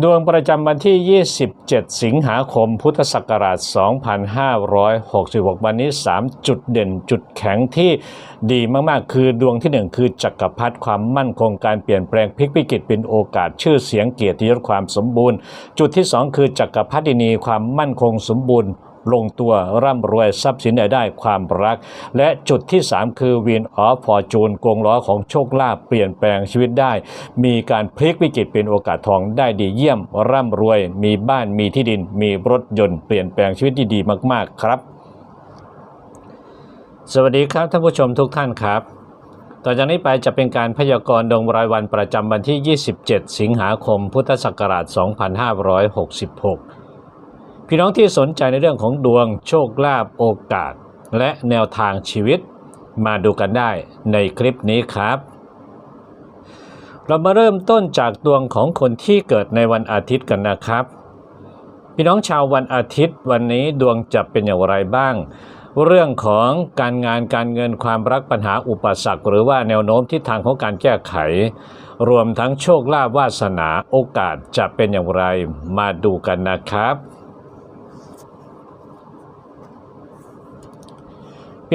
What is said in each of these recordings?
ดวงประจำวันที่ 27 สิงหาคม พุทธศักราช 2566 วันนี้ 3 จุดเด่นจุดแข็งที่ดีมาก ๆ คือดวงทีหนึ่1 คือจักรพรรดิความมั่นคงการเปลี่ยนแปลงพลิกวิกฤตเป็นโอกาสชื่อเสียงเกียรติยศความสมบูรณ์ จุดที่ 2 คือจักรพรรดินีความมั่นคงสมบูรณ์ ลงตัวร่ำรวยทรัพย์สินได้ได้ความรัก และจุดที่ 3 คือวินออฟฟอร์จูนกงล้อของโชคลาภเปลี่ยนแปลงชีวิตได้ มีการพลิกวิกฤตเป็นโอกาสทองได้ดีเยี่ยม ร่ำรวย มีบ้านมีที่ดิน มีรถยนต์เปลี่ยนแปลงชีวิตที่ดีมากๆครับ สวัสดีครับท่านผู้ชมทุกท่านครับต่อจากนี้ไปจะเป็นการพยากรณ์ดวงรายวันประจำวันที่ 27 สิงหาคม พุทธศักราช 2566 พี่น้องที่สนใจในเรื่องของดวงโชคลาภโอกาส และแนวทางชีวิตมาดูกันได้ในคลิปนี้ครับ เรามาเริ่มต้นจากดวงของคนที่เกิดในวันอาทิตย์กันนะครับ พี่น้องชาววันอาทิตย์วันนี้ดวงจะเป็นอย่างไรบ้าง เรื่องของการงานการเงินความรักปัญหาอุปสรรค หรือว่าแนวโน้มทิศทางของการแก้ไข รวมทั้งโชคลาภวาสนาโอกาสจะเป็นอย่างไรมาดูกันนะครับ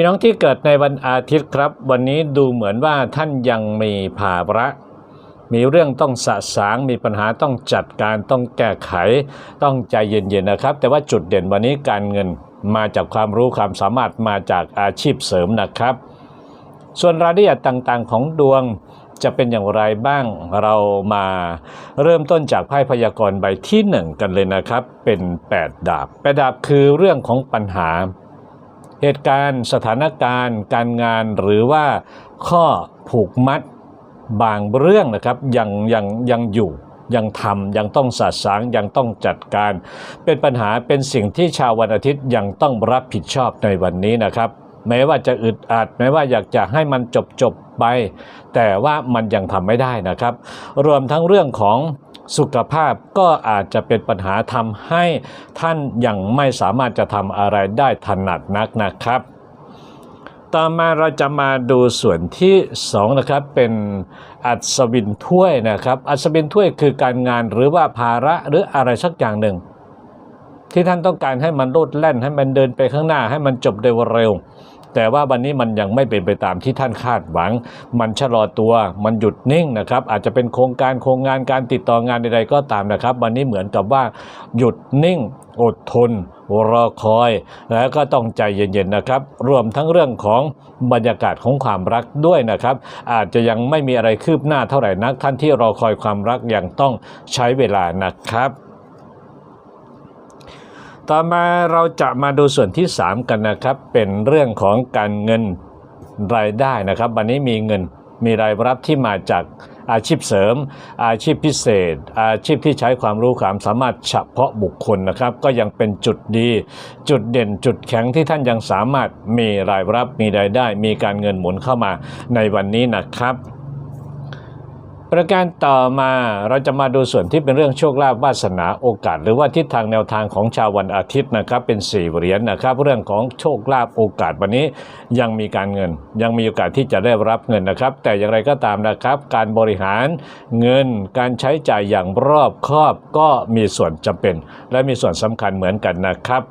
พี่น้องที่เกิดในวันอาทิตย์ครับ วันนี้ดูเหมือนว่าท่านยังมีภาระ มีเรื่องต้องสะสาง มีปัญหาต้องจัดการต้องแก้ไข ต้องใจเย็นๆนะครับ แต่ว่าจุดเด่นวันนี้การเงินมาจากความรู้ความสามารถมาจากอาชีพเสริมนะครับ ส่วนรายละเอียดต่างๆ ของดวงจะเป็นอย่างไรบ้างเรามาเริ่มต้นจากไพ่พยากรณ์ใบที่หนึ่งกันเลยนะครับ เป็น 8 ดาบแปดดาบคือเรื่องของปัญหา เหตุการณ์สถานการณ์ การงานหรือว่าข้อผูกมัดบางเรื่องนะครับยังยังยังอยู่ยังทำยังต้องสะสางยังต้องจัดการ เป็นปัญหาเป็นสิ่งที่ชาววันอาทิตย์ยังต้องรับผิดชอบในวันนี้นะครับ แม้ว่าจะอึดอัดแม้ว่าอยากจะให้มันจบจบไป แต่ว่ามันยังทำไม่ได้นะครับ รวมทั้งเรื่องของ สุขภาพก็อาจจะเป็นปัญหาทำให้ท่านยังไม่สามารถจะทำอะไรได้ถนัดนักนะครับ ต่อมาเราจะมาดูส่วนที่2นะครับเป็นอัศวินถ้วยนะครับ อัศวินถ้วยคือการงานหรือว่าภาระหรืออะไรสักอย่างหนึ่ง ที่ท่านต้องการให้มันโลดแล่นให้มันเดินไปข้างหน้าให้มันจบเร็ว แต่ว่าวันนี้มันยังไม่เป็นไปตามที่ท่านคาดหวัง มันชะลอตัวมันหยุดนิ่งนะครับ อาจจะเป็นโครงการโครงงานการติดต่องานใดๆก็ตามนะครับ วันนี้เหมือนกับว่าหยุดนิ่ง อดทนรอคอย แล้วก็ต้องใจเย็นๆนะครับ รวมทั้งเรื่องของบรรยากาศของความรักด้วยนะครับ อาจจะยังไม่มีอะไรคืบหน้าเท่าไหร่นักท่านที่รอคอยความรักยังต้องใช้เวลานะครับ ต่อมาเราจะมาดูส่วนที่ 3 กันนะครับ เป็นเรื่องของการเงินรายได้นะครับ วันนี้มีเงินมีรายรับที่มาจากอาชีพเสริม อาชีพพิเศษ อาชีพที่ใช้ความรู้ความสามารถเฉพาะบุคคลนะครับ ก็ยังเป็นจุดดี จุดเด่นจุดแข็งที่ท่านยังสามารถมีรายรับมีรายได้ มีการเงินหมุนเข้ามาในวันนี้นะครับ ประการต่อมาเราจะมาดูส่วนที่เป็นเรื่องโชคลาภวาสนาโอกาส หรือว่าทิศทางแนวทางของชาววันอาทิตย์นะครับ เป็นสี่เหรียญนะครับ เรื่องของโชคลาภโอกาสวันนี้ยังมีการเงิน ยังมีโอกาสที่จะได้รับเงินนะครับ แต่อย่างไรก็ตามนะครับ การบริหารเงินการใช้จ่ายอย่างรอบคอบก็มีส่วนจำเป็น และมีส่วนสำคัญเหมือนกันนะครับ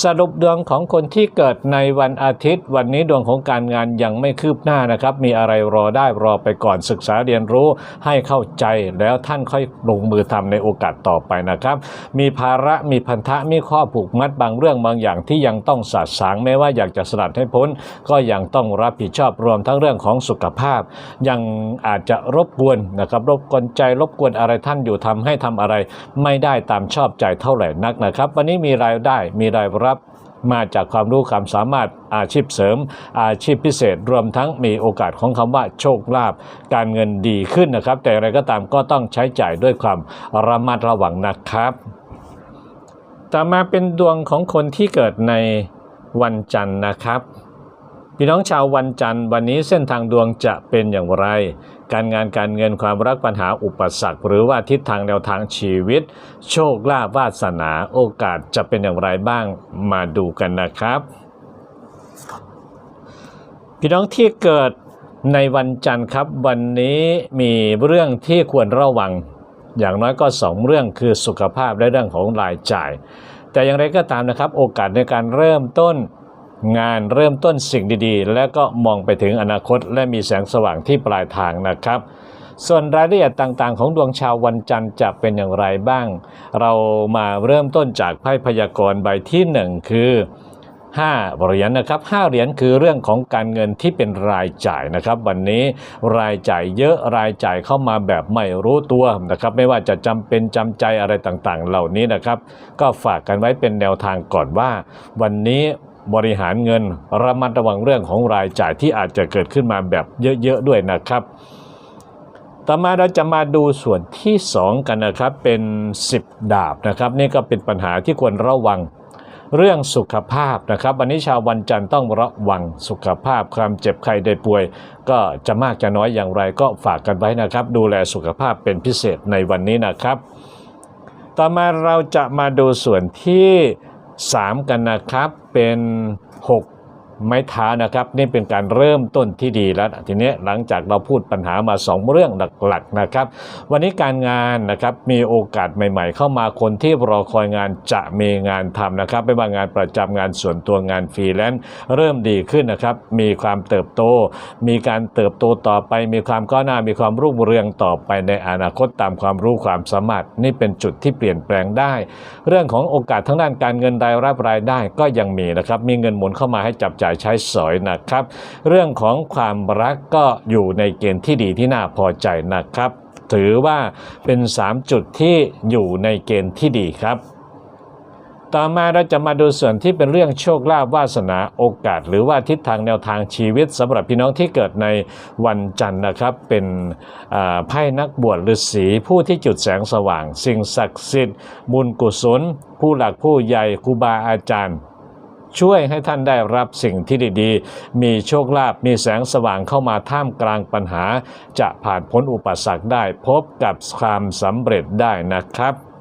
สรุปดวงของคนที่เกิดในวันอาทิตย์ วันนี้ดวงของการงานยังไม่คืบหน้านะครับ มีอะไรรอได้รอไปก่อนศึกษาเรียนรู้ให้เข้าใจแล้วท่านค่อยลงมือทำในโอกาสต่อไปนะครับ มีภาระมีพันธะมีข้อผูกมัดบางเรื่องบางอย่างที่ยังต้องสาสางแม้ว่าอยากจะสลัดให้พ้น ก็ยังต้องรับผิดชอบรวมทั้งเรื่องของสุขภาพ ยังอาจจะรบกวนนะครับรบกวนใจรบกวนอะไรท่านอยู่ทำให้ทำอะไร ไม่ได้ตามชอบใจเท่าไหร่นักนะครับ วันนี้มีรายได้มีรายรับมาจากความรู้ความสามารถอาชีพเสริม อาชีพพิเศษ รวมทั้งมีโอกาสของคำว่าโชคลาภการเงินดีขึ้นนะครับ แต่อะไรก็ตามก็ต้องใช้จ่ายด้วยความระมัดระวังนะครับต่อมาเป็นดวงของคนที่เกิดในวันจันทร์นะครับ พี่น้องชาววันจันทร์วันนี้เส้นทางดวงจะเป็นอย่างไร การงานการเงินความรักปัญหาอุปสรรค หรือว่าทิศทางแนวทางชีวิต โชคลาภวาสนาโอกาสจะเป็นอย่างไรบ้างมาดูกันนะครับ พี่น้องที่เกิดในวันจันทร์ครับ วันนี้มีเรื่องที่ควรระวัง อย่างน้อยก็ 2 เรื่องคือสุขภาพและเรื่องของรายจ่าย แต่อย่างไรก็ตามนะครับ โอกาสในการเริ่มต้น งานเริ่มต้นสิ่งดีๆ และก็มองไปถึงอนาคต และมีแสงสว่างที่ปลายทางนะครับ ส่วนรายละเอียดต่างๆ ของดวงชาววันจันทร์จะเป็นอย่างไรบ้าง เรามาเริ่มต้นจากไพ่พยากรณ์ใบที่หนึ่งคือ5เหรียญนะครับ5เหรียญคือเรื่องของการเงินที่เป็นรายจ่ายนะครับ วันนี้รายจ่ายเยอะรายจ่ายเข้ามาแบบไม่รู้ตัวนะครับ ไม่ว่าจะจำเป็นจำใจอะไรต่างๆ เหล่านี้นะครับ ก็ฝากกันไว้เป็นแนวทางก่อนว่า วันนี้ บริหารเงินระมัดระวังเรื่องของรายจ่ายที่อาจจะเกิดขึ้นมาแบบเยอะๆด้วยนะครับ ต่อมาเราจะมาดูส่วนที่ 2 กันนะครับเป็น 10 ดาบนะครับ นี่ก็เป็นปัญหาที่ควรระวังเรื่องสุขภาพนะครับ วันนี้ชาววันจันทร์ต้องระวังสุขภาพความเจ็บไข้ได้ป่วย ก็จะมากจะน้อยอย่างไรก็ฝากกันไว้นะครับ ดูแลสุขภาพเป็นพิเศษในวันนี้นะครับ ต่อมาเราจะมาดูส่วนที่ 3 กันนะครับเป็น 6 ไม้เท้านะครับ นี่เป็นการเริ่มต้นที่ดีแล้ว ทีนี้หลังจากเราพูดปัญหามา 2 เรื่องหลักๆนะครับ วันนี้การงานนะครับมีโอกาสใหม่ๆ เข้ามาคนที่รอคอยงานจะมีงานทำนะครับไม่ว่างานประจำงานส่วนตัวงานฟรีแลนซ์เริ่มดีขึ้นนะครับ มีความเติบโต มีการเติบโตต่อไป มีความก้าวหน้ามีความรุ่งเรืองต่อไปในอนาคตตามความรู้ความสามารถ นี่เป็นจุดที่เปลี่ยนแปลงได้ เรื่องของโอกาสทั้งด้านการเงินรายรับรายได้ก็ยังมีนะครับมีเงินหมุนเข้ามาให้จับจ่ายใช้สอยนะครับ เรื่องของความรักก็อยู่ในเกณฑ์ที่ดีที่น่าพอใจนะครับ ถือว่าเป็น 3 จุดที่อยู่ในเกณฑ์ที่ดีครับต่อมาเราจะมาดูส่วนที่เป็นเรื่องโชคลาภวาสนาโอกาส หรือว่าทิศทางแนวทางชีวิตสำหรับพี่น้องที่เกิดในวันจันทร์นะครับ เป็นไพ่นักบวชฤาษีผู้ที่จุดแสงสว่าง สิ่งศักดิ์สิทธิ์ บุญกุศล ผู้หลักผู้ใหญ่ครูบาอาจารย์ ช่วยให้ท่านได้รับสิ่งที่ดีๆ มีโชคลาภมีแสงสว่างเข้ามาท่ามกลางปัญหา จะผ่านพ้นอุปสรรคได้พบกับความสำเร็จได้นะครับ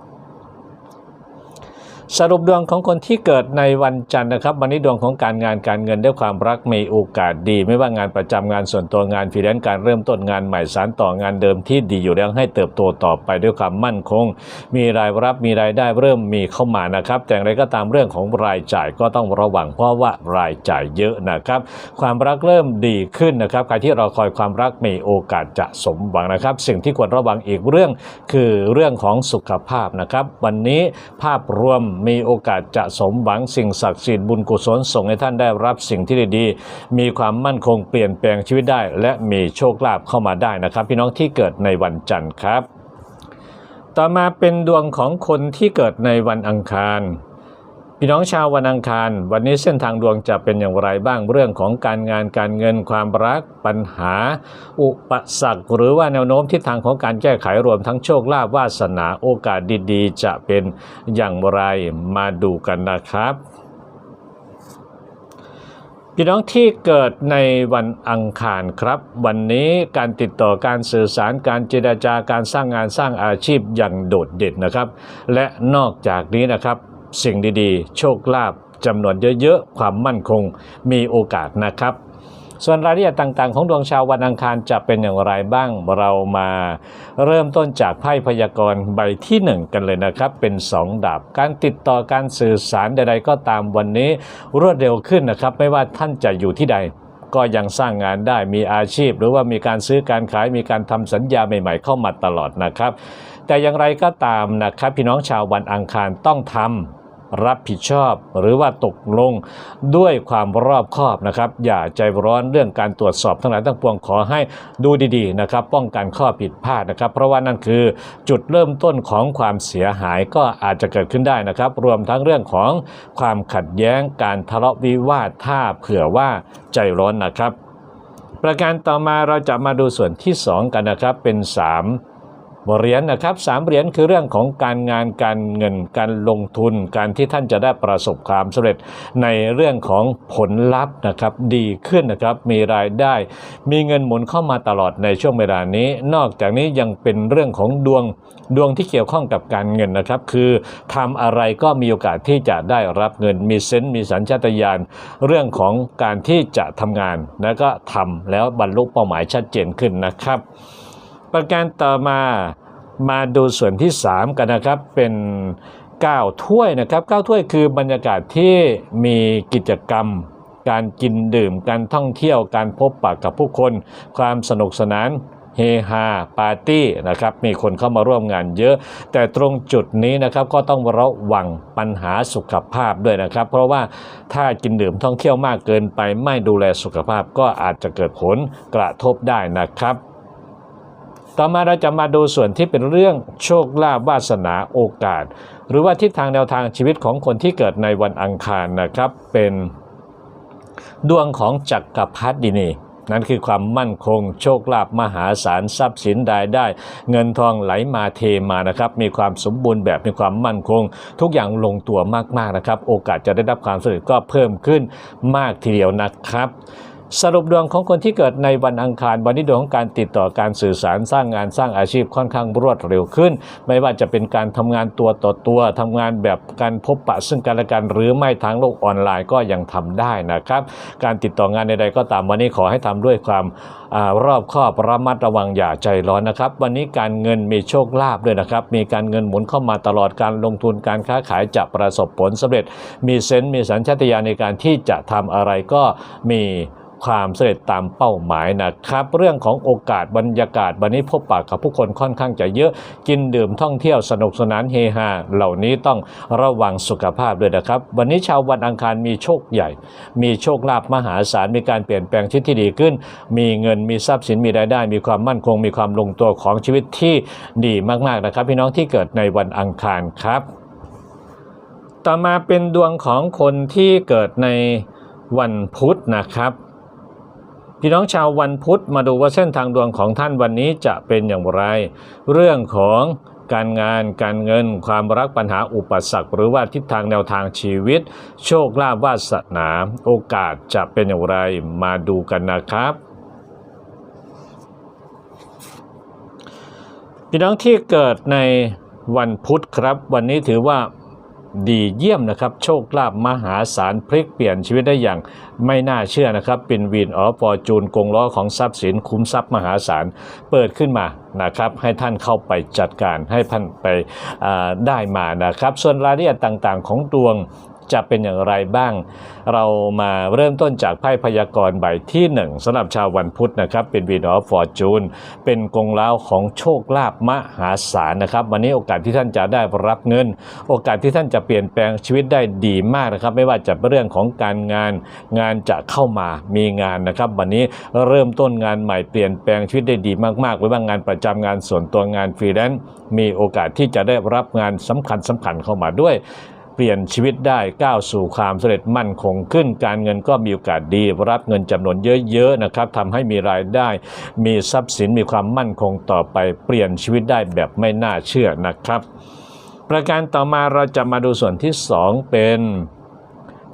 สรุปดวงของคนที่เกิดในวันจันทร์นะครับ วันนี้ดวงของการงานการเงินด้วยความรักมีโอกาสดี ไม่ว่างานประจำงานส่วนตัวงานฟรีแลนซ์การเริ่มต้นงานใหม่สารต่องานเดิมที่ดีอยู่แล้วให้เติบโตต่อไปด้วยความมั่นคง มีรายรับมีรายได้เริ่มมีเข้ามานะครับ แต่อย่างไรก็ตามเรื่องของรายจ่ายก็ต้องระวังเพราะว่ารายจ่ายเยอะนะครับ ความรักเริ่มดีขึ้นนะครับใครที่รอคอยความรักมีโอกาสจะสมหวังนะครับ สิ่งที่ควรระวังอีกเรื่องคือเรื่องของสุขภาพนะครับ วันนี้ภาพรวมมีโอกาสจะสมหวังสิ่งศักดิ์สิทธิ์บุญกุศลส่งให้ท่านได้รับสิ่งที่ดีๆมีความมั่นคงเปลี่ยนแปลงชีวิตได้ และมีโชคลาภเข้ามาได้นะครับ พี่น้องที่เกิดในวันจันทร์ครับ ต่อมาเป็นดวงของคนที่เกิดในวันอังคาร พี่น้องชาววันอังคาร วันนี้เส้นทางดวงจะเป็นอย่างไรบ้างเรื่องของการงานการเงินความรักปัญหา อุปสรรคหรือว่าแนวโน้มทิศทางของการแก้ไขรวมทั้งโชคลาภวาสนาโอกาสดีๆ จะเป็นอย่างไรมาดูกันนะครับพี่น้องที่เกิดในวันอังคารครับ วันนี้การติดต่อการสื่อสารการเจรจาการสร้างงานสร้างอาชีพอย่างโดดเด่นนะครับ และนอกจากนี้นะครับ สิ่งดีๆ โชคลาภจำนวนเยอะๆ ความมั่นคงมีโอกาสนะครับ ส่วนรายละเอียดต่างๆ ของดวงชาววันอังคารจะเป็นอย่างไรบ้างเรามาเริ่มต้นจากไพ่พยากรณ์ใบที่ 1 กันเลยนะครับ เป็น 2 ดาบ การติดต่อการสื่อสารใดๆ ก็ตามวันนี้รวดเร็วขึ้นนะครับ ไม่ว่าท่านจะอยู่ที่ใดก็ยังสร้างงานได้มีอาชีพ หรือว่ามีการซื้อการขายมีการทำสัญญาใหม่ๆ เข้ามาตลอดนะครับ แต่อย่างไรก็ตามนะครับ พี่น้องชาววันอังคารต้องทำ รับผิดชอบ หรือว่าตกลงด้วยความรอบคอบนะครับ อย่าใจร้อนเรื่องการตรวจสอบทั้งหลายทั้งปวงขอให้ดูดีๆนะครับ ป้องกันข้อผิดพลาดนะครับ เพราะว่านั่นคือจุดเริ่มต้นของความเสียหายก็อาจจะเกิดขึ้นได้นะครับ รวมทั้งเรื่องของความขัดแย้งการทะเลาะวิวาทถ้าเผื่อว่าใจร้อนนะครับ ประการต่อมาเราจะมาดูส่วนที่ 2 กันนะครับเป็น 3 เหรียญนะครับสามเหรียญคือเรื่องของการงานการเงินการลงทุนการที่ท่านจะได้ประสบความสำเร็จในเรื่องของผลลัพธ์นะครับดีขึ้นนะครับมีรายได้ มีเงินหมุนเข้ามาตลอดในช่วงเวลานี้ นอกจากนี้ยังเป็นเรื่องของดวงดวงที่เกี่ยวข้องกับการเงินนะครับ คือทำอะไรก็มีโอกาสที่จะได้รับเงิน มีเซนต์มีสัญชาตญาณเรื่องของการที่จะทำงานแล้วก็ทำแล้วบรรลุเป้าหมายชัดเจนขึ้นนะครับ ประการต่อมามาดูส่วนที่ 3 กันนะครับเป็น9ถ้วยนะครับ9ถ้วยคือบรรยากาศที่มีกิจกรรม การกินดื่ม การท่องเที่ยวการพบปะกับผู้คน ความสนุกสนานเฮฮาปาร์ตี้นะครับมีคนเข้ามาร่วมงานเยอะ แต่ตรงจุดนี้นะครับก็ต้องระวังปัญหาสุขภาพด้วยนะครับ เพราะว่าถ้ากินดื่มท่องเที่ยวมากเกินไป ไม่ดูแลสุขภาพก็อาจจะเกิดผลกระทบได้นะครับ ต่อมาเราจะมาดูส่วนที่เป็นเรื่องโชคลาภวาสนาโอกาส หรือว่าทิศทางแนวทางชีวิตของคนที่เกิดในวันอังคารนะครับ เป็นดวงของจักรพรรดินีนั่นคือความมั่นคงโชคลาภมหาศาลทรัพย์สินรายได้ เงินทองไหลมาเทมานะครับ มีความสมบูรณ์แบบมีความมั่นคง ทุกอย่างลงตัวมากๆนะครับ โอกาสจะได้รับความสำเร็จก็เพิ่มขึ้นมากทีเดียวนะครับ สรุปดวงของคนที่เกิดในวันอังคาร วันนี้ดวงของการติดต่อการสื่อสารสร้างงานสร้างอาชีพค่อนข้างรวดเร็วขึ้น ไม่ว่าจะเป็นการทำงานตัวต่อตัวทำงานแบบการพบปะซึ่งกันและกันหรือไม่ทางโลกออนไลน์ก็ยังทำได้นะครับ การติดต่องานใดๆก็ตามวันนี้ขอให้ทำด้วยความอรอบคอบระมัดระวังอย่าใจร้อนนะครับ วันนี้การเงินมีโชคลาภด้วยนะครับ มีการเงินหมุนเข้ามาตลอดการลงทุนการค้าขายจะประสบผลสำเร็จ มีเซนส์มีสัญชาตญาณในการที่จะทำอะไรก็มี ความสำเร็จตามเป้าหมายนะครับ เรื่องของโอกาสบรรยากาศวันนี้พบปะกับผู้คนค่อนข้างจะเยอะกินดื่มท่องเที่ยวสนุกสนานเฮฮาเหล่านี้ต้องระวังสุขภาพด้วยนะครับ วันนี้ชาววันอังคารมีโชคใหญ่ มีโชคลาภมหาศาลมีการเปลี่ยนแปลงชีวิตที่ดีขึ้น มีเงินมีทรัพย์สินมีรายได้ มีความมั่นคง มีความลงตัวของชีวิตที่ดีมากๆนะครับ พี่น้องที่เกิดในวันอังคารครับ ต่อมาเป็นดวงของคนที่เกิดในวันพุธนะครับ พี่น้องชาววันพุธมาดูว่าเส้นทางดวงของท่านวันนี้จะเป็นอย่างไร เรื่องของการงานการเงินความรักปัญหาอุปสรรค หรือว่าทิศทางแนวทางชีวิต โชคลาภวาสนา โอกาสจะเป็นอย่างไรมาดูกันนะครับพี่น้องที่เกิดในวันพุธครับ วันนี้ถือว่าดีเยี่ยมนะครับ โชคลาภมหาศาลพลิกเปลี่ยนชีวิตได้อย่าง ไม่น่าเชื่อนะครับ เป็นวีนออฟฟอร์จูนกงล้อของทรัพย์สินคุ้มทรัพย์มหาศาล เปิดขึ้นมานะครับ ให้ท่านเข้าไปจัดการให้ท่านไปได้มานะครับ ส่วนรายละเอียดต่างๆ ของดวง จะเป็นอย่างไรบ้าง เรามาเริ่มต้นจากไพ่พยากรณ์ใบที่ 1สำหรับชาววันพุธนะครับ เป็นวีนอฟฟอร์จูน เป็นกงล้าวของโชคลาภมหาศาลนะครับ วันนี้โอกาสที่ท่านจะได้รับเงิน โอกาสที่ท่านจะเปลี่ยนแปลงชีวิตได้ดีมากนะครับ ไม่ว่าจะเรื่องของการงาน งานจะเข้ามามีงานนะครับ วันนี้เริ่มต้นงานใหม่เปลี่ยนแปลงชีวิตได้ดีมากๆไม่ว่างานประจำงานส่วนตัวงานฟรีแลนซ์มีโอกาสที่จะได้รับงานสำคัญสำคัญเข้ามาด้วย เปลี่ยนชีวิตได้ก้าวสู่ความสำเร็จมั่นคงขึ้น การเงินก็มีโอกาสดีรับเงินจำนวนเยอะๆนะครับทำให้มีรายได้ มีทรัพย์สินมีความมั่นคงต่อไป เปลี่ยนชีวิตได้แบบไม่น่าเชื่อนะครับ ประการต่อมาเราจะมาดูส่วนที่ 2 เป็น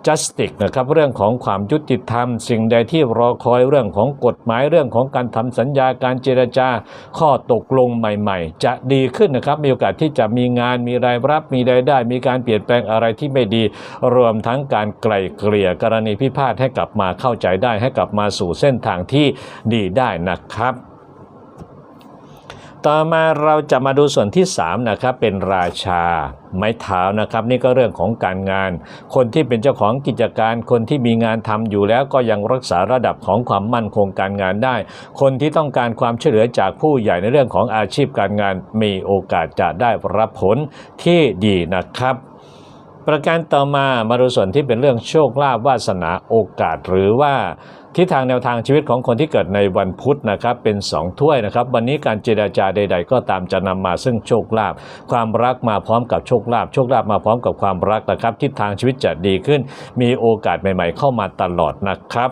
justice นะครับเรื่องของความยุติธรรม สิ่งใดที่รอคอยเรื่องของกฎหมายเรื่องของการทำสัญญาการเจรจา ข้อตกลงใหม่ๆ จะดีขึ้นนะครับ มีโอกาสที่จะมีงานมีรายรับมีรายได้ มีการเปลี่ยนแปลงอะไรที่ไม่ดี รวมทั้งการไกล่เกลี่ยกรณีพิพาทให้กลับมาเข้าใจได้ให้กลับมาสู่เส้นทางที่ดีได้นะครับ ต่อมาเราจะมาดูส่วนที่3นะครับเป็นราชา ไม้เท้านะครับ นี่ก็เรื่องของการงาน คนที่เป็นเจ้าของกิจการ คนที่มีงานทำอยู่แล้วก็ยังรักษาระดับของความมั่นคงการงานได้ คนที่ต้องการความช่วยเหลือจากผู้ใหญ่ในเรื่องของอาชีพการงานมีโอกาสจะได้รับผลที่ดีนะครับ ประการต่อมามาดูส่วนที่เป็นเรื่องโชคลาภวาสนาโอกาส หรือว่าทิศทางแนวทางชีวิตของคนที่เกิดในวันพุธนะครับเป็น 2 ถ้วยนะครับ วันนี้การเจราจาใด ๆ ก็ตามจะนำมาซึ่งโชคลาภความรักมาพร้อมกับโชคลาภโชคลาภมาพร้อมกับความรักนะครับทิศทางชีวิตจะดีขึ้น มีโอกาสใหม่ ๆ เข้ามาตลอดนะครับ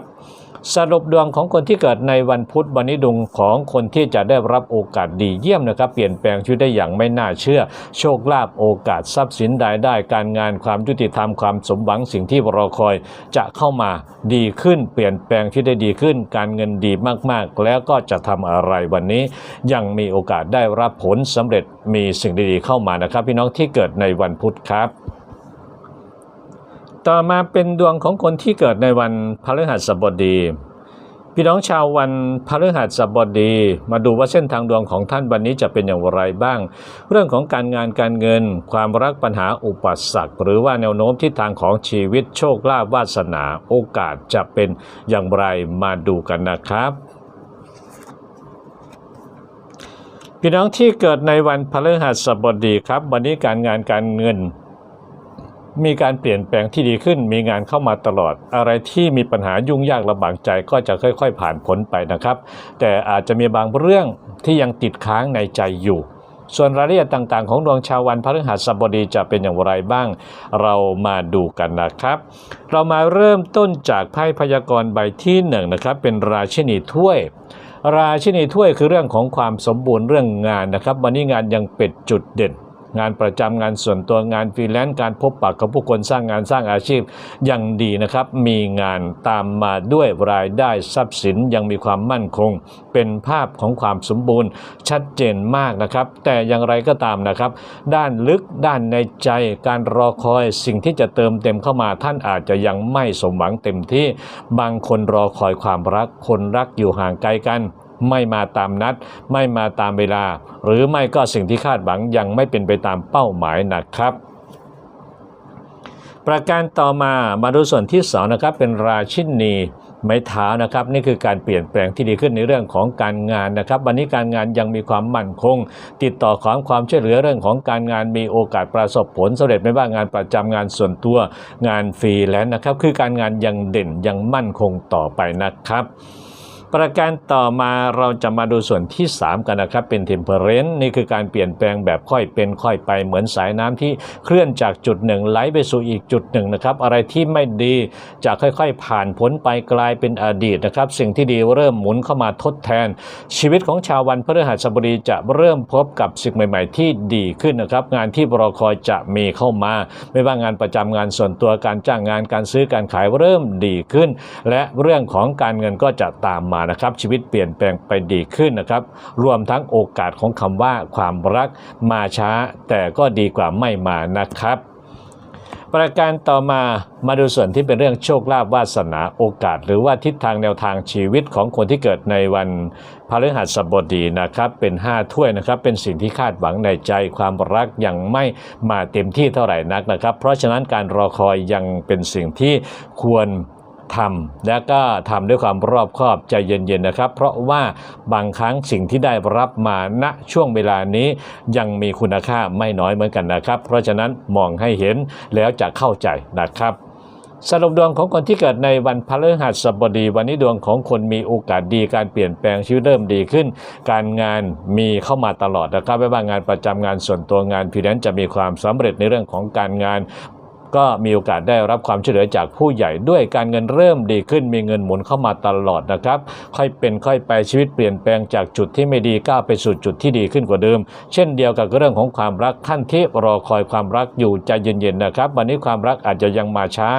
สรุปดวงของคนที่เกิดในวันพุธวันนี้ดวงของคนที่จะได้รับโอกาสดีเยี่ยมนะครับ เปลี่ยนแปลงชีวิตได้อย่างไม่น่าเชื่อ โชคลาภโอกาสทรัพย์สินรายได้ การงานความยุติธรรมความสมหวังสิ่งที่รอคอยจะเข้ามาดีขึ้น เปลี่ยนแปลงที่ได้ดีขึ้น การเงินดีมากๆ แล้วก็จะทำอะไรวันนี้ ยังมีโอกาสได้รับผลสำเร็จมีสิ่งดีๆเข้ามานะครับ พี่น้องที่เกิดในวันพุธครับ ต่อมาเป็นดวงของคนที่เกิดในวันพฤหัสบดี พี่น้องชาววันพฤหัสบดี มาดูว่าเส้นทางดวงของท่านวันนี้จะเป็นอย่างไรบ้าง เรื่องของการงานการเงิน ความรักปัญหาอุปสรรค หรือว่าแนวโน้มทิศทางของชีวิตโชคลาภวาสนาโอกาสจะเป็นอย่างไรมาดูกันนะครับพี่น้องที่เกิดในวันพฤหัสบดีครับ วันนี้การงานการเงิน มีการเปลี่ยนแปลงที่ดีขึ้น มีงานเข้ามาตลอด อะไรที่มีปัญหายุ่งยากลำบากใจก็จะค่อย ๆ ผ่านพ้นไปนะครับ แต่อาจจะมีบางเรื่องที่ยังติดค้างในใจอยู่ ส่วนรายละเอียดต่างๆ ของดวงชาววันพฤหัสบดีจะเป็นอย่างไรบ้าง เรามาดูกันนะครับ เรามาเริ่มต้นจากไพ่พยากรณ์ใบที่หนึ่งนะครับเป็นราชินีถ้วยราชินีถ้วยคือเรื่องของความสมบูรณ์เรื่องงานนะครับ วันนี้งานยังเป็นจุดเด่น งานประจำงานส่วนตัวงานฟรีแลนซ์การพบปะกับผู้คนสร้างงานสร้างอาชีพยังดีนะครับ มีงานตามมาด้วยรายได้ทรัพย์สินยังมีความมั่นคง เป็นภาพของความสมบูรณ์ชัดเจนมากนะครับ แต่อย่างไรก็ตามนะครับ ด้านลึกด้านในใจการรอคอยสิ่งที่จะเติมเต็มเข้ามาท่านอาจจะยังไม่สมหวังเต็มที่ บางคนรอคอยความรักคนรักอยู่ห่างไกลกัน ไม่มาตามนัด ไม่มาตามเวลา หรือไม่ก็สิ่งที่คาดหวังยังไม่เป็นไปตามเป้าหมายนะครับ ประการต่อมามาดูส่วนที่สองนะครับเป็นราชินีไม้เท้านะครับนี่คือการเปลี่ยนแปลงที่ดีขึ้นในเรื่องของการงานนะครับ วันนี้การงานยังมีความมั่นคง ติดต่อขอความช่วยเหลือเรื่องของการงานมีโอกาสประสบผลสำเร็จไม่ว่างานประจำงานส่วนตัวงานฟรีแลนซ์นะครับ คือการงานยังเด่นยังมั่นคงต่อไปนะครับ ประการต่อมาเราจะมาดูส่วนที่ 3 กันนะครับ เป็น temperance นี่คือการเปลี่ยนแปลงแบบค่อยเป็นค่อยไปเหมือนสายน้ำที่เคลื่อนจากจุดหนึ่งไหลไปสู่อีกจุดหนึ่งนะครับอะไรที่ไม่ดีจะค่อยๆ ผ่านพ้นไปกลายเป็นอดีตนะครับ สิ่งที่ดีเริ่มหมุนเข้ามาทดแทน ชีวิตของชาววันพฤหัสบดีจะเริ่มพบกับสิ่งใหม่ ๆ ที่ดีขึ้นนะครับ งานที่รอคอยจะมีเข้ามา ไม่ว่างานประจำงานส่วนตัวการจ้างงานการซื้อการขายเริ่มดีขึ้น และเรื่องของการเงินก็จะตามมานะครับ ชีวิตเปลี่ยนแปลงไปดีขึ้นนะครับ รวมทั้งโอกาสของคำว่าความรักมาช้า แต่ก็ดีกว่าไม่มานะครับประการต่อมามาดูส่วนที่เป็นเรื่องโชคลาภวาสนาโอกาส หรือว่าทิศทางแนวทางชีวิตของคนที่เกิดในวันพฤหัสบดีนะครับ เป็น 5 ถ้วยนะครับ เป็นสิ่งที่คาดหวังในใจความรักยังไม่มาเต็มที่เท่าไหร่นักนะครับ เพราะฉะนั้นการรอคอยยังเป็นสิ่งที่ควร ทำและก็ทำด้วยความรอบคอบใจเย็นๆนะครับ เพราะว่าบางครั้งสิ่งที่ได้รับมาณช่วงเวลานี้ยังมีคุณค่าไม่น้อยเหมือนกันนะครับ เพราะฉะนั้นมองให้เห็นแล้วจะเข้าใจนะครับสรุปดวงของคนที่เกิดในวันพฤหัสบดี วันนี้ดวงของคนมีโอกาสดีการเปลี่ยนแปลงชีวิตเริ่มดีขึ้น การงานมีเข้ามาตลอดนะครับไม่ว่างานประจำงานส่วนตัวงานฟรีแลนจะมีความสำเร็จในเรื่องของการงาน ก็มีโอกาสได้รับความช่วยเหลือจากผู้ใหญ่ด้วยการเงินเริ่มดีขึ้นมีเงินหมุนเข้ามาตลอดนะครับ ค่อยเป็นค่อยไปชีวิตเปลี่ยนแปลงจากจุดที่ไม่ดีก้าวไปสู่จุดที่ดีขึ้นกว่าเดิม เช่นเดียวกับเรื่องของความรักท่านที่รอคอยความรักอยู่ใจเย็นๆนะครับ วันนี้ความรักอาจจะยังมาช้า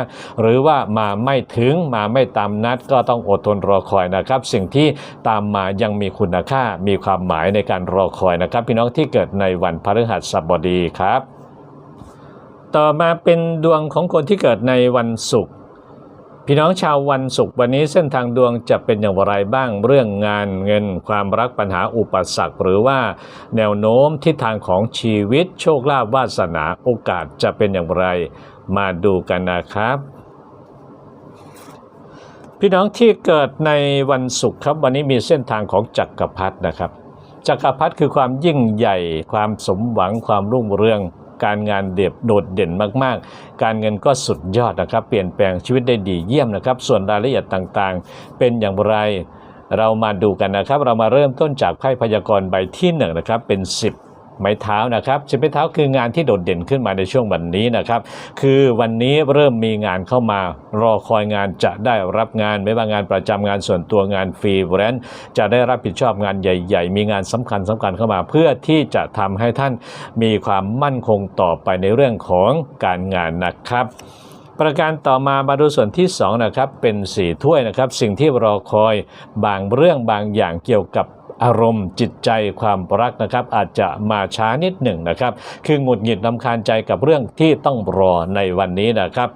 หรือว่ามาไม่ถึงมาไม่ตามนัด ก็ต้องอดทนรอคอยนะครับ สิ่งที่ตามมายังมีคุณค่ามีความหมายในการรอคอยนะครับ พี่น้องที่เกิดในวันพฤหัสบดีครับ ต่อมาเป็นดวงของคนที่เกิดในวันศุกร์พี่น้องชาววันศุกร์วันนี้เส้นทางดวงจะเป็นอย่างไรบ้างเรื่องงานเงินความรักปัญหาอุปสรรค หรือว่าแนวโน้มทิศทางของชีวิตโชคลาภวาสนาโอกาสจะเป็นอย่างไร มาดูกันนะครับ พี่น้องที่เกิดในวันศุกร์ครับวันนี้มีเส้นทางของจักรพรรดินะครับ จักรพรรดิคือความยิ่งใหญ่ ความสมหวังความรุ่งเรือง การงานเด็บโดดเด่นมากๆ การเงินก็สุดยอดนะครับ เปลี่ยนแปลงชีวิตได้ดีเยี่ยมนะครับ ส่วนรายละเอียดต่างๆ เป็นอย่างไรเรามาดูกันนะครับ เรามาเริ่มต้นจากไพ่พยากรณ์ใบที่หนึ่งนะครับเป็น 10 ไม้เท้านะครับสิบไม้เท้าคืองานที่โดดเด่นขึ้นมาในช่วงวันนี้นะครับ คือวันนี้เริ่มมีงานเข้ามารอคอยงานจะได้รับงานไม่ว่างานประจำงานส่วนตัวงานฟรีแลนซ์จะได้รับผิดชอบงานใหญ่ ๆ มีงานสำคัญสำคัญเข้ามา เพื่อที่จะทำให้ท่านมีความมั่นคงต่อไปในเรื่องของการงานนะครับประการต่อมามาดูส่วนที่2นะครับเป็นสีถ้วยนะครับ สิ่งที่รอคอยบางเรื่องบางอย่างเกี่ยวกับ อารมณ์จิตใจความรักนะครับ อาจจะมาช้านิดหนึ่งนะครับ คือหงุดหงิดลำคาญใจกับเรื่องที่ต้องรอในวันนี้นะครับ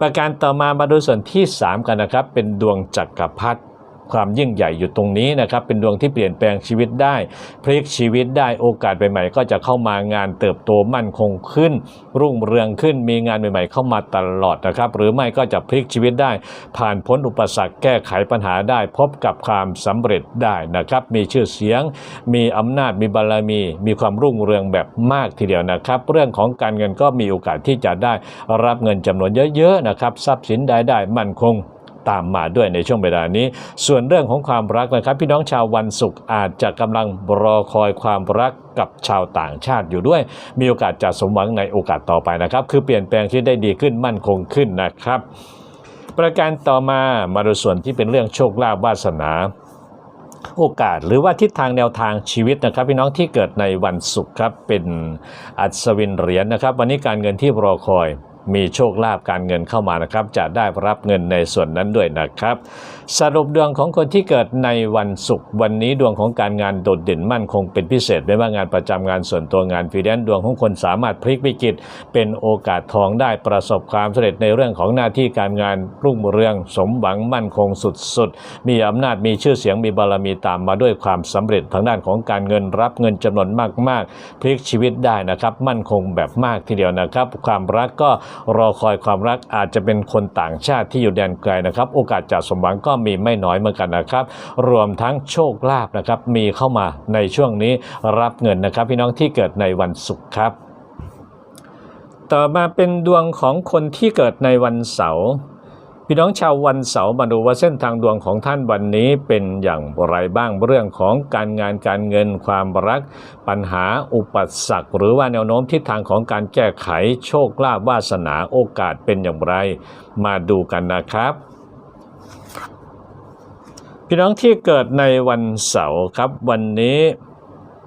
ประการต่อมามาดูส่วนที่ 3 กันนะครับ เป็นดวงจักรพรรดิ ความยิ่งใหญ่อยู่ตรงนี้นะครับเป็นดวงที่เปลี่ยนแปลงชีวิตได้พลิกชีวิตได้โอกาสใหม่ๆก็จะเข้ามางานเติบโตมั่นคงขึ้น รุ่งเรืองขึ้นมีงานใหม่ๆ เข้ามาตลอดนะครับ หรือไม่ก็จะพลิกชีวิตได้ ผ่านพ้นอุปสรรคแก้ไขปัญหาได้ พบกับความสำเร็จได้นะครับ มีชื่อเสียง มีอำนาจมีบารมี มีความรุ่งเรืองแบบมากทีเดียวนะครับ เรื่องของการเงินก็มีโอกาสที่จะได้รับเงินจำนวนเยอะๆนะครับทรัพย์สินใดได้มั่นคง ตามมาด้วยในช่วงเวลานี้ ส่วนเรื่องของความรักนะครับ พี่น้องชาววันศุกร์อาจจะกำลังรอคอยความรักกับชาวต่างชาติอยู่ด้วย มีโอกาสจะสมหวังในโอกาสต่อไปนะครับ คือเปลี่ยนแปลงที่ได้ดีขึ้นมั่นคงขึ้นนะครับ ประการต่อมามาดูส่วนที่เป็นเรื่องโชคลาภวาสนาโอกาสหรือว่าทิศทางแนวทางชีวิตนะครับ พี่น้องที่เกิดในวันศุกร์ครับเป็นอัศวินเหรียญนะครับ วันนี้การเงินที่รอคอย มีโชคลาภการเงินเข้ามานะครับ จะได้รับเงินในส่วนนั้นด้วยนะครับ สรุปดวงของคนที่เกิดในวันศุกร์วันนี้ดวงของการงานโดดเด่นมั่นคงเป็นพิเศษไม่ว่างานประจำงานส่วนตัวงานฟรีแลนซ์ดวงของคนสามารถพลิกวิกฤตเป็นโอกาสทองได้ประสบความสำเร็จในเรื่องของหน้าที่การงานรุ่งเรือง สมหวังมั่นคงสุดๆ มีอำนาจมีชื่อเสียงมีบารมีตามมาด้วยความสำเร็จทางด้านของการเงินรับเงินจำนวนมากๆ พลิกชีวิตได้นะครับ มั่นคงแบบมากทีเดียวนะครับ ความรักก็รอคอยความรักอาจจะเป็นคนต่างชาติที่อยู่แดนไกลนะครับ โอกาสจะสมหวังก็มีไม่น้อยเหมือนกันนะครับ รวมทั้งโชคลาภนะครับ มีเข้ามาในช่วงนี้รับเงินนะครับ พี่น้องที่เกิดในวันศุกร์ครับ ต่อมาเป็นดวงของคนที่เกิดในวันเสาร์ พี่น้องชาววันเสาร์มาดูว่าเส้นทางดวงของท่านวันนี้เป็นอย่างไรบ้างเรื่องของการงานการเงินความรัก ปัญหาอุปสรรคหรือว่าแนวโน้มทิศทางของการแก้ไขโชคลาภวาสนาโอกาสเป็นอย่างไร มาดูกันนะครับพี่น้องที่เกิดในวันเสาร์ครับวันนี้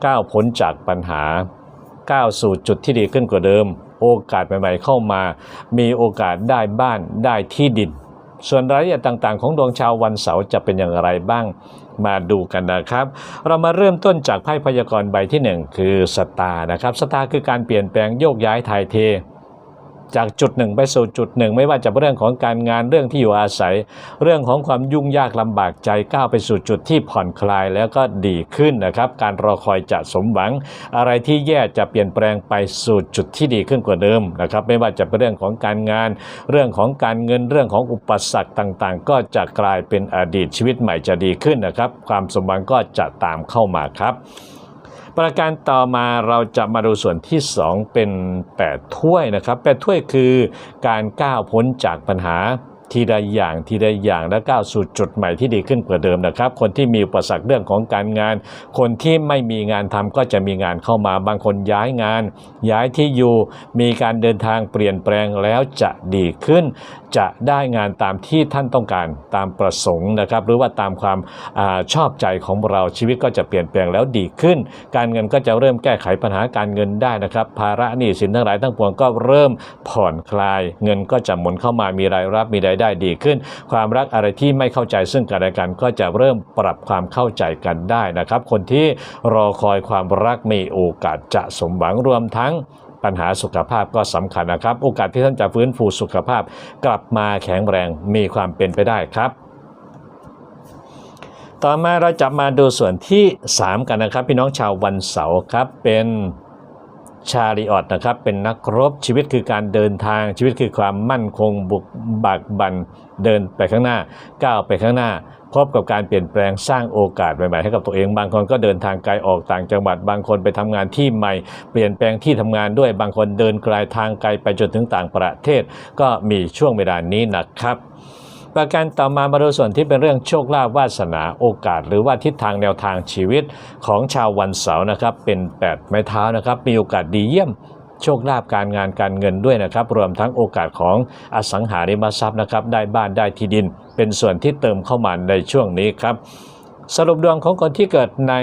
ก้าวพ้นจากปัญหาก้าวสู่จุดที่ดีขึ้นกว่าเดิม โอกาสใหม่ๆเข้ามา มีโอกาสได้บ้านได้ที่ดิน ส่วนรายละเอียดต่างๆ ของดวงชาววันเสาร์จะเป็นอย่างไรบ้างมาดูกันนะครับ เรามาเริ่มต้นจากไพ่พยากรณ์ใบที่หนึ่งคือสตาร์นะครับสตาร์คือการเปลี่ยนแปลงโยกย้ายถ่ายเท จากจุดหนึ่งไปสู่จุดหนึ่งไม่ว่าจะเป็นเรื่องของการงานเรื่องที่อยู่อาศัย เรื่องของความยุ่งยากลำบากใจก้าวไปสู่จุดที่ผ่อนคลายแล้วก็ดีขึ้นนะครับ การรอคอยจะสมหวัง อะไรที่แย่จะเปลี่ยนแปลงไปสู่จุดที่ดีขึ้นกว่าเดิมนะครับ ไม่ว่าจะเป็นเรื่องของการงาน เรื่องของการเงินเรื่องของอุปสรรคต่างๆ ก็จะกลายเป็นอดีตชีวิตใหม่จะดีขึ้นนะครับ ความสมหวังก็จะตามเข้ามาครับ ประการต่อมาเราจะมาดูส่วนที่ 2 เป็น 8 ถ้วยนะครับ8ถ้วยคือการก้าวพ้นจากปัญหาทีละอย่างทีละอย่างและก้าวสู่จุดใหม่ที่ดีขึ้นกว่าเดิมนะครับ คนที่มีอุปสรรคเรื่องของการงาน คนที่ไม่มีงานทำก็จะมีงานเข้ามาบางคนย้ายงาน ย้ายที่อยู่มีการเดินทางเปลี่ยนแปลงแล้วจะดีขึ้น จะได้งานตามที่ท่านต้องการตามประสงค์นะครับ หรือว่าตามความอชอบใจของเราชีวิตก็จะเปลี่ยนแปลงแล้วดีขึ้น การเงินก็จะเริ่มแก้ไขปัญหาการเงินได้นะครับ ภาระหนี้สินทั้งหลายทั้งปวงก็เริ่มผ่อนคลาย เงินก็จะหมุนเข้ามามีรายรับมีรายได้ดีขึ้น ความรักอะไรที่ไม่เข้าใจซึ่งกันและกันก็จะเริ่มปรับความเข้าใจกันได้นะครับ คนที่รอคอยความรักมีโอกาสจะสมหวังรวมทั้ง ปัญหาสุขภาพก็สำคัญนะครับ โอกาสที่ท่านจะฟื้นฟูสุขภาพ กลับมาแข็งแรงมีความเป็นไปได้ครับต่อมาเราจะมาดูส่วนที่ 3 กันนะครับ พี่น้องชาววันเสาร์ครับเป็นชาริออตนะครับเป็นนักรบชีวิตคือการเดินทางชีวิตคือความมั่นคงบุกบักบันเดินไปข้างหน้าก้าวไปข้างหน้า พบกับการเปลี่ยนแปลงสร้างโอกาสใหม่ๆให้กับตัวเองบางคนก็เดินทางไกลออกต่างจังหวัดบางคนไปทำงานที่ใหม่ เปลี่ยนแปลงที่ทำงานด้วยบางคนเดินไกลทางไกลไปจนถึงต่างประเทศ ก็มีช่วงเวลานี้นะครับประการต่อมามาดูส่วนที่เป็นเรื่องโชคลาภวาสนาโอกาส หรือว่าทิศทางแนวทางชีวิตของชาววันเสาร์นะครับเป็น 8 ไม้เท้านะครับมีโอกาสดีเยี่ยม โชคลาภการงานการเงินด้วยนะครับ รวมทั้งโอกาสของอสังหาริมทรัพย์นะครับ ได้บ้านได้ที่ดิน เป็นส่วนที่เติมเข้ามาในช่วงนี้ครับ สรุปดวงของคนที่เกิดใน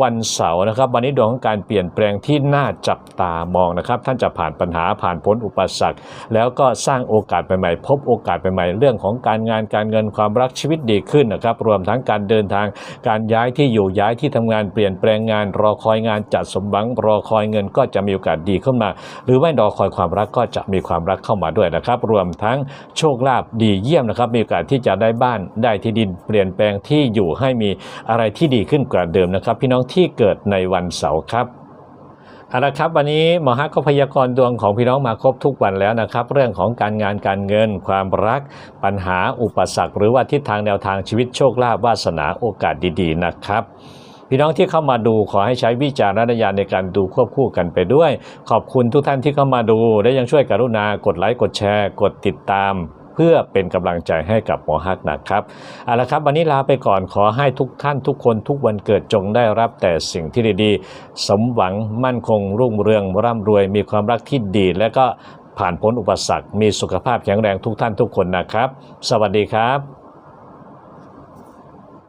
วันเสาร์นะครับ วันนี้ดวงของการเปลี่ยนแปลงที่น่าจับตามองนะครับ ท่านจะผ่านปัญหาผ่านพ้นอุปสรรค แล้วก็สร้างโอกาสใหม่ๆพบโอกาสใหม่ๆเรื่องของการงานการเงินความรักชีวิตดีขึ้นนะครับ รวมทั้งการเดินทางการย้ายที่อยู่ย้ายที่ทำงานเปลี่ยนแปลงงาน รอคอยงานจัดสมหวังรอคอยเงินก็จะมีโอกาสดีขึ้นมา หรือไม่รอคอยความรักก็จะมีความรักเข้ามาด้วยนะครับ รวมทั้งโชคลาภดีเยี่ยมนะครับ มีโอกาสที่จะได้บ้านได้ที่ดินเปลี่ยนแปลงที่อยู่ให้มีอะไรที่ดีขึ้นกว่าเดิมนะครับ พี่น้องที่เกิดในวันเสาร์ครับเอาละครับวันนี้หมอฮักก็พยากรณ์ดวงของพี่น้องมาครบทุกวันแล้วนะครับ เรื่องของการงานการเงิน ความรัก ปัญหาอุปสรรค หรือว่าทิศทางแนวทางชีวิตโชคลาภวาสนาโอกาสดีๆ นะครับพี่น้องที่เข้ามาดูขอให้ใช้วิจารณญาณในการดูควบคู่กันไปด้วย ขอบคุณทุกท่านที่เข้ามาดู และยังช่วยกรุณากดไลค์กดแชร์ กดติดตาม เพื่อเป็นกำลังใจให้กับหมอฮักนะครับเอาละครับ วันนี้ลาไปก่อนขอให้ทุกท่านทุกคนทุกวันเกิดจงได้รับแต่สิ่งที่ดีๆ สมหวังมั่นคงรุ่งเรืองร่ำรวย มีความรักที่ดี และก็ผ่านพ้นอุปสรรค มีสุขภาพแข็งแรงทุกท่านทุกคนนะครับ สวัสดีครับ